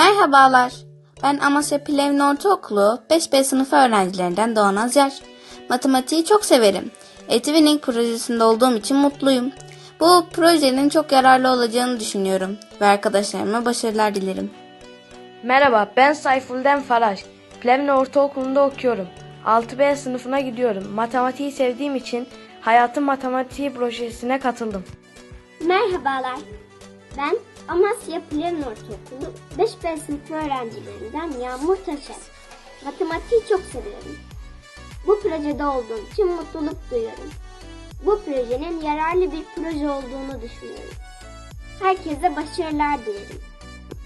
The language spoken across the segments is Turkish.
Merhabalar. Ben Amasya Plevin Ortaokulu 5B sınıfı öğrencilerinden Doğan Azer. Matematiği çok severim. Etwinning projesinde olduğum için mutluyum. Bu projenin çok yararlı olacağını düşünüyorum ve arkadaşlarıma başarılar dilerim. Merhaba, ben Sayfulden Faraş. Plevne Ortaokulu'nda okuyorum. 6B sınıfına gidiyorum. Matematiği sevdiğim için Hayatın Matematiği projesine katıldım. Merhabalar. Ben Amasya Plevin Ortaokulu 5B sınıfı öğrencilerinden Yağmur Taşer. Matematiği çok seviyorum. Bu projede olduğum için mutluluk duyuyorum. Bu projenin yararlı bir proje olduğunu düşünüyorum. Herkese başarılar dilerim.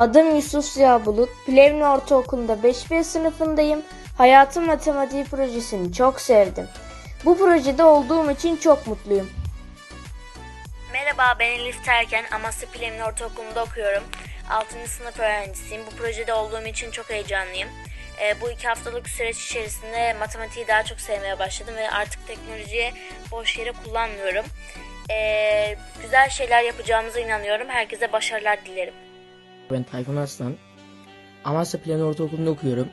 Adım Yusuf Ziya Bulut. Plevne Ortaokulu'nda 5B sınıfındayım. Hayatın Matematiği projesini çok sevdim. Bu projede olduğum için çok mutluyum. Merhaba ben Elif Terken. Amasya Plevin Ortaokulu'nda okuyorum. 6. sınıf öğrencisiyim. Bu projede olduğum için çok heyecanlıyım. Ee, bu iki haftalık süreç içerisinde matematiği daha çok sevmeye başladım ve artık teknolojiye boş yere kullanmıyorum. Ee, güzel şeyler yapacağımıza inanıyorum. Herkese başarılar dilerim. Ben Tayfun Aslan. Amasya Plan Ortaokulu'nda okuyorum.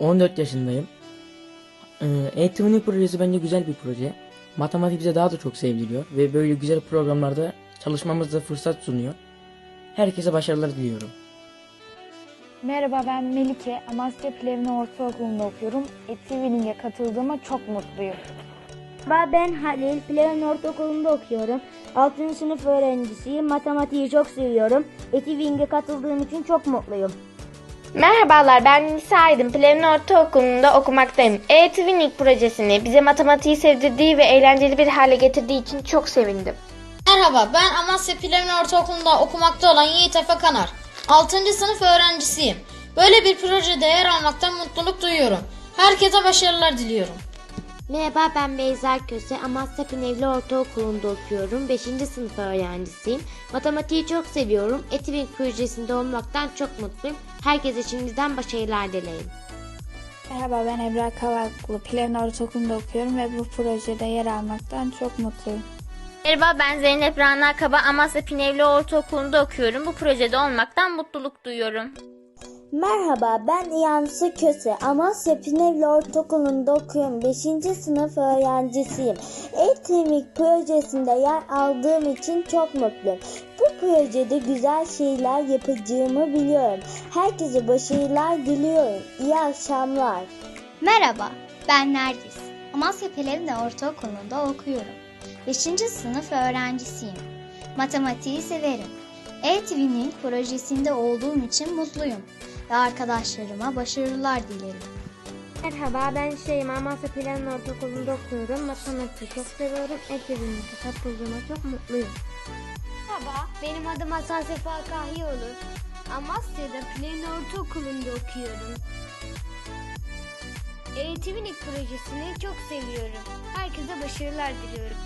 14 yaşındayım. Ee, E-Tuning projesi bence güzel bir proje. Matematik bize daha da çok sevdiriyor ve böyle güzel programlarda çalışmamıza fırsat sunuyor. Herkese başarılar diliyorum. Merhaba ben Melike. Amasya Plevne Ortaokulu'nda okuyorum. Etivinning'e katıldığıma çok mutluyum. Merhaba ben Halil. Plevin Ortaokulu'nda okuyorum. 6. sınıf öğrencisiyim. Matematiği çok seviyorum. Etiving'e katıldığım için çok mutluyum. Merhabalar ben Nisa Aydın. Plevin Ortaokulu'nda okumaktayım. E-Twinning projesini bize matematiği sevdirdiği ve eğlenceli bir hale getirdiği için çok sevindim. Merhaba, ben Amasya Plevin Ortaokulu'nda okumakta olan Yiğit Efe Kanar. 6. sınıf öğrencisiyim. Böyle bir projede yer almaktan mutluluk duyuyorum. Herkese başarılar diliyorum. Merhaba ben Beyza Köse. Amasya Pinevli Ortaokulu'nda okuyorum. 5. sınıf öğrencisiyim. Matematiği çok seviyorum. Etiving projesinde olmaktan çok mutluyum. Herkese şimdiden başarılar dilerim. Merhaba ben Ebrar Kavaklı. Plevne Ortaokulu'nda okuyorum ve bu projede yer almaktan çok mutluyum. Merhaba ben Zeynep Rana Kaba. Amasya Pinevli Ortaokulu'nda okuyorum. Bu projede olmaktan mutluluk duyuyorum. Merhaba ben İyansı Köse. Amasya Pinevli Ortaokulu'nda okuyorum. 5. sınıf öğrencisiyim. Eğitimlik projesinde yer aldığım için çok mutluyum. Bu projede güzel şeyler yapacağımı biliyorum. Herkese başarılar diliyorum. İyi akşamlar. Merhaba, ben Nergis. Amasya Plevne Ortaokulu'nda okuyorum. 5. sınıf öğrencisiyim. Matematiği severim. E-Twinning projesinde olduğum için mutluyum ve arkadaşlarıma başarılar dilerim. Merhaba ben Şeyma. Amasya Planın Ortaokulu'nda okuyorum. Matematiği çok seviyorum. Etiving'e katıldığıma çok mutluyum. Merhaba, benim adım Hasan Sefa Kahyoğlu. Amasya'da Plevne Ortaokulu'nda okuyorum. Eğitimin projesini çok seviyorum. Herkese başarılar diliyorum.